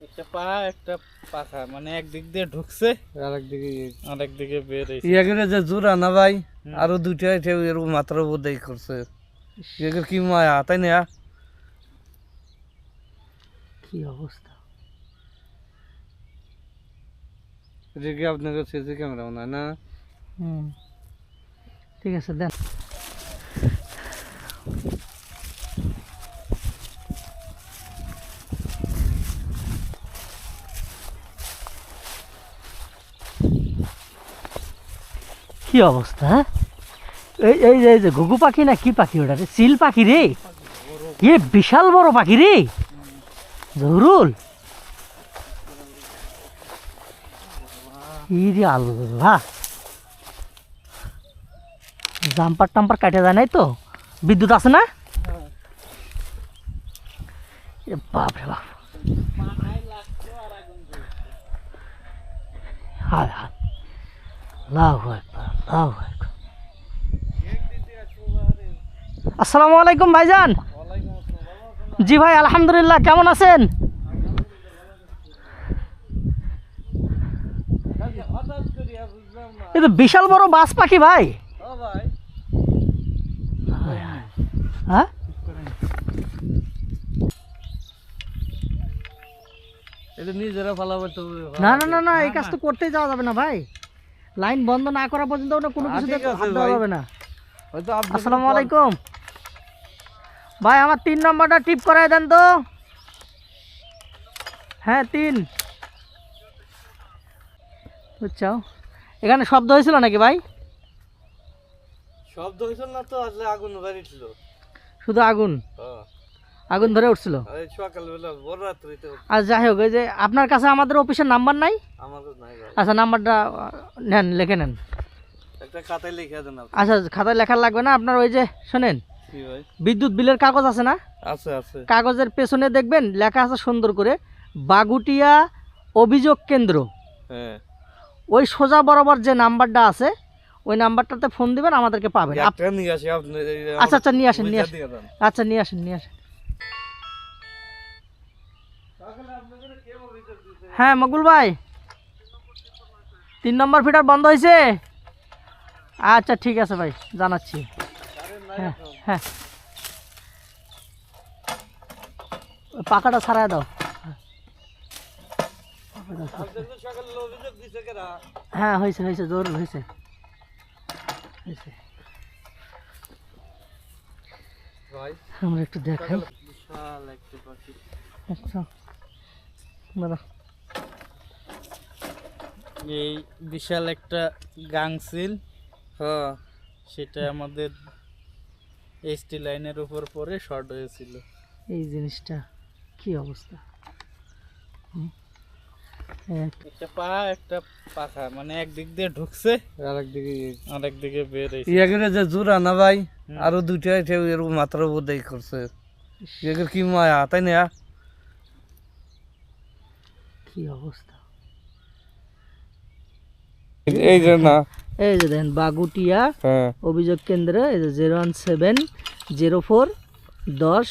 একটা পা একটা পাখা মানে একদিক দিয়ে ঢুকছে আর একদিকে আরেক দিকে বের হয়েছে। ইয়াগের যে জোড়া না ভাই? হুম। আরও দুইটা এটাও এরকম মাত্র বোধই করছে। ইয়াগের কি মায়া তাই না? কি অবস্থা? এটা কি আপনার কাছে যে ক্যামেরা মনে হয় না? হুম। ঠিক আছে দেন। কি অবস্থা হ্যাঁ? এই এই যে- যে ঘুঘু পাখি না কি পাখি ওটা রে? চিল পাখি রে? এ বিশাল বড় পাখি রে? জহুরুল। ইরে আল্লাহ। জাম্পার টাম্পার কাটে যায় নাই তো? বিদ্যুৎ আছে না? বাপ রে বাপ। হায় হায়। লাভ হয় হয় আসসালামু আলাইকুম ভাইজান। জি ভাই আলহামদুলিল্লাহ কেমন আছেন? এ তো বিশাল বড় বাস পাখি ভাই। হ্যাঁ? না না না এই কাজ তো করতেই যাওয়া যাবে না ভাই। লাইন বন্ধ না করা পর্যন্ত ওটা কোনো হ্যাঁ, ভাই। যাবে না। আসসালামু আলাইকুম। ভাই আমার তিন নম্বরটা টিপ করায় দেন তো। হ্যাঁ তিন। বুঝছ এখানে শব্দ হয়েছিল নাকি ভাই? শব্দ হয়েছিল না তো আসলে আগুন বাড়িছিল শুধু আগুন? হ্যাঁ। আগুন ধরে উঠছিল। আর যাই হোক এই যে আপনার কাছে আমাদের অফিসের নাম্বার নাই? আচ্ছা নাম্বারটা নেন লিখে নেন। আচ্ছা খাতায় লেখা লাগবে না? আপনার ওই যে শোনেন বিদ্যুৎ বিলের কাগজ আছে না? কাগজের পেছনে দেখবেন লেখা আছে সুন্দর করে বাগুটিয়া অভিযোগ কেন্দ্র। হ্যাঁ। ওই সোজা বরাবর যে নাম্বারটা আছে ওই নাম্বারটাতে ফোন দিবেন আমাদেরকে পাবেন। যে আচ্ছা আচ্ছা নিয়ে আসেন নিয়ে আসেন। আচ্ছা নিয়ে আসেন নিয়ে আসেন। হ্যাঁ মকুল ভাই। তিন নম্বর ফিটার বন্ধ হয়েছে আচ্ছা ঠিক আছে ভাই জানাচ্ছি। হ্যাঁ হ্যাঁ। পাখাটা ছাড়াই দাও? হ্যাঁ হয়েছে হয়েছে জোর হয়েছে আমরা একটু দেখাই। আচ্ছা। এই বিশাল একটা গাংছিল হ্যাঁ সেটা আমাদের এসটি লাইনের উপর পরে শর্ট হয়েছিল। এই জিনিসটা কি অবস্থা? একটা পা একটা পাখা মানে একদিক দিয়ে ঢুকছে আর একদিকে আরেক দিকে বের হয়েছে। ইয়াগের যে জোড়া না ভাই আরও দুইটা এরকম মাত্র বোধই করছে। ইয়াগের কি মায়া তাই না? কি অবস্থা? এই যে না। এই যে দেখেন বাগুটিয়া হ্যাঁ। অভিযোগ কেন্দ্র এই যে zero one seven zero four দশ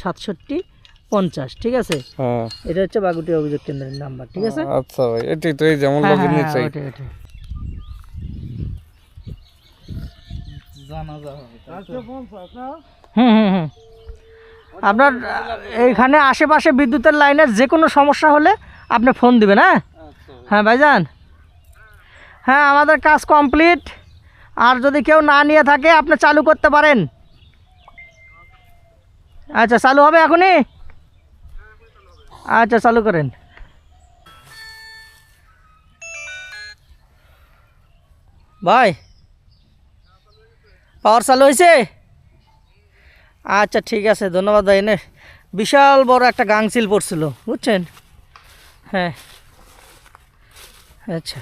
সাতষট্টি পঞ্চাশ ঠিক আছে? হ্যাঁ। এটা হচ্ছে বাগুটিয়া অভিযোগ কেন্দ্রের নাম্বার ঠিক আছে? আচ্ছা ভাই এটাই তো এই যেমন হ্যাঁ, হ্যাঁ, নিচে হ্যাঁ, হুম আপনার এইখানে আশেপাশে বিদ্যুতের লাইনের যে কোনো সমস্যা হলে আপনি ফোন দিবেন হ্যাঁ হ্যাঁ ভাইজান হ্যাঁ আমাদের কাজ কমপ্লিট আর যদি কেউ না নিয়ে থাকে আপনি চালু করতে পারেন আচ্ছা চালু হবে এখনই আচ্ছা চালু করেন ভাই পাওয়ার চালু হয়েছে আচ্ছা ঠিক আছে ধন্যবাদ ভাই এনে বিশাল বড় একটা গাংচিল পড়ছিল বুঝছেন হ্যাঁ আচ্ছা